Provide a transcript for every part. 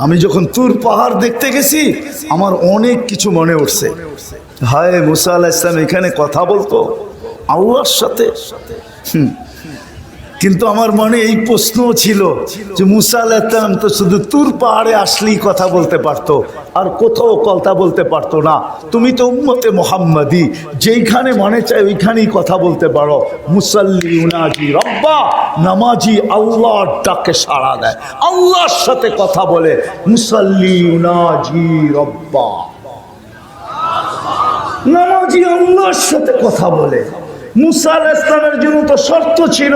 আমি যখন তুর পাহাড় দেখতে গেছি, আমার অনেক কিছু মনে উঠছে। হায় মুসা আল্লাহ ইসলাম এখানে কথা বলতো? আল্লাহর সাথে? হুম। কিন্তু আমার মনে এই প্রশ্ন ছিল যে, মুসা আল্লাহ ইসলাম তো শুধু তুর পাহাড়ে আসলেই কথা বলতে পারতো আর কোথাও কথা বলতে পারতো না। তুমি তো উম্মতে মোহাম্মদি, যেইখানে মনে চায় ওইখানেই কথা বলতে পারো। মুসাল্লি উনাজি রব্বা, নামাজি আল্লাহর ডাকে সাড়া দেয়। আল্লাহর সাথে কথা বলে মুসাল্লি উনাজি রব্বা। নামাজি আল্লাহর সাথে কথা বলে। মুসা ইসলামের জন্য তো শর্ত ছিল,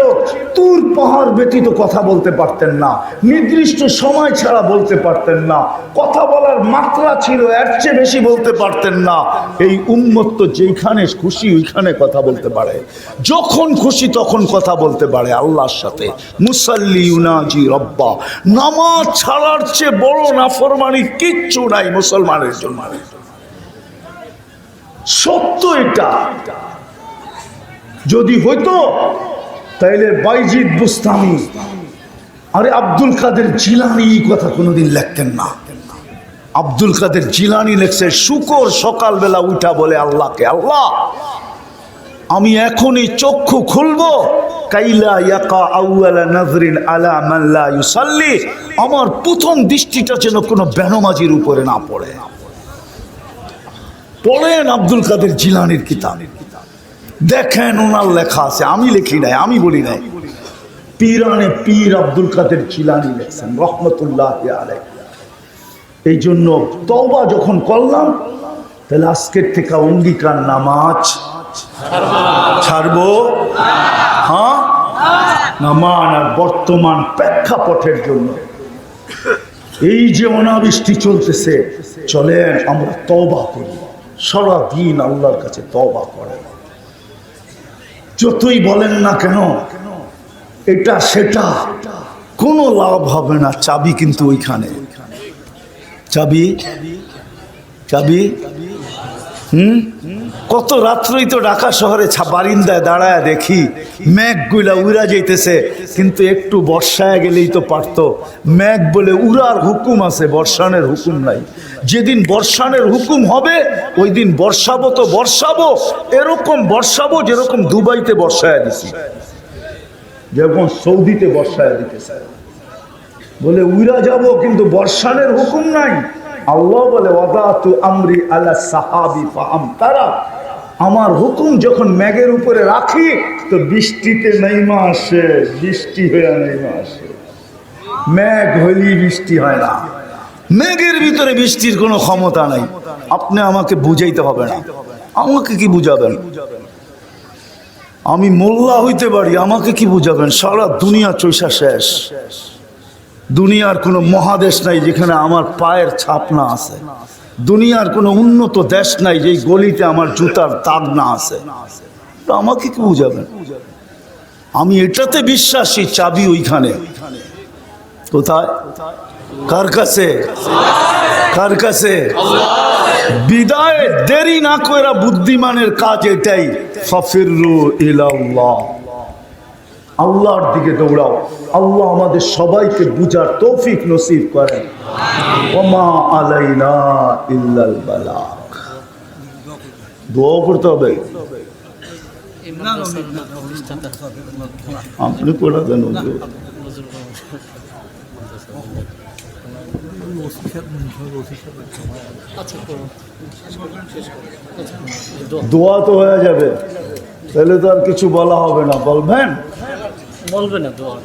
তুর পাহাড় ব্যতীত কথা বলতে পারতেন না, নির্দিষ্ট সময় ছাড়া বলতে পারতেন না, কথা বলার মাত্রা ছিল এর চেয়ে বেশি বলতে পারতেন না। এই উন্মত্ত যেখানে খুশি ওইখানে কথা বলতে পারে। যখন খুশি তখন কথা বলতে পারে আল্লাহর সাথে। মুসাল্লি উনাজি রব্বা। নামাজ ছাড়ার চেয়ে বড় নাফরমানি কিচ্ছু নাই মুসলমানের জন্য। সত্য এটা। যদি হইতো, তাইলে বাইজিদ বুস্তামি। আরে আব্দুল কাদের জিলানি এই কথা কোনোদিন লেখতেন না। আব্দুল কাদের জিলানি লেখছে, শুকর সকালবেলা উঠা বলে আল্লাহকে, আল্লাহ, আমি এখনই চক্ষু খুলবো। কাইলা ইয়াকা আলা লা ইউসাল্লি। আমার প্রথম দৃষ্টিটা যেন কোনো বেনমাজির উপরে না পড়ে। পড়েন আব্দুল কাদের জিলানির কিতাব। দেখেন ওনার লেখা আছে, আমি লিখি নাই, আমি বলি নাই। পীরানে পীর আব্দুল কাদের জিলানি লেখছেন, রহমতুল্লাহ এই জন্য তওবা যখন করলাম, তাহলে আজকের থেকে অঙ্গীকার নামাজ। ছাড়বো? হ্যাঁ? নামান আর বর্তমান প্রেক্ষাপটের জন্য। এই যে অনাবৃষ্টি চলতেছে, চলেন আমরা তবা করি। সারা দিন আল্লাহর কাছে তবা করেন। যতই বলেন না কেন, এটা সেটা। কোনো লাভ হবে না চাবি কিন্তু ওইখানে। চাবি? চাবি? হুম? কত রাত্রই তো ঢাকা শহরে বারিন্দায় দাঁড়ায় দেখি, মেঘগুলা উড়া যাইতেছে, কিন্তু একটু বর্ষায় গেলেই তো পারতো। মেঘ বলে উড়ার হুকুম আছে বর্ষানের হুকুম নাই। যেদিন বর্ষানের হুকুম হবে ওই দিন বর্ষাবো তো বর্ষাবো, এরকম বর্ষাবো যেরকম দুবাইতে বর্ষায় দিছি। যেরকম সৌদিতে বর্ষায় দিতেছে। বলে উইরা যাব, কিন্তু বর্ষানের হুকুম নাই। আল্লাহ বলে, ওয়াদাতু আমরি আলা সাহাবি ফাহাম তারা। আমার হুকুম যখন মেঘের উপরে রাখি, তো বৃষ্টিতে নেইমা আসে, বৃষ্টি হয়ে নেইমা আসে। মেঘ হইলেই বৃষ্টি হয় না। মেঘের ভিতরে বৃষ্টির কোনো ক্ষমতা নাই। আপনি আমাকে বুঝাইতে হবে না। আমাকে কি বুঝাবেন? আমি মোল্লা হইতে পারি, আমাকে কি বুঝাবেন? সারা দুনিয়া চৈসা শেষ। দুনিয়ার কোনো মহাদেশ নাই যেখানে আমার পায়ের ছাপ না আছে। দুনিয়ার কোনো উন্নত দেশ নাই যেই গলিতে আমার জুতার দাগ না আছে। তো আমাকে কি বুঝাবেন? আমি এটাতে বিশ্বাসী চাবি ওইখানে। কোথায়? কার কাছে? কার কাছে? বিদায় দেরি না কইরা বুদ্ধিমানের কাজ এটাই। ফফিরু ইলাল্লাহ। আল্লাহর দিকে দৌড়াও। আল্লাহ আমাদের সবাইকে বুঝার তৌফিক নসিব করেন। ওমা আলাইনা ইল্লাল বালাক। দোয়া করতে হবে। আপনি দোয়া তো হয়ে যাবে। তাহলে তো আর কিছু বলা হবে না। বলবেন? বলবে না দোয়া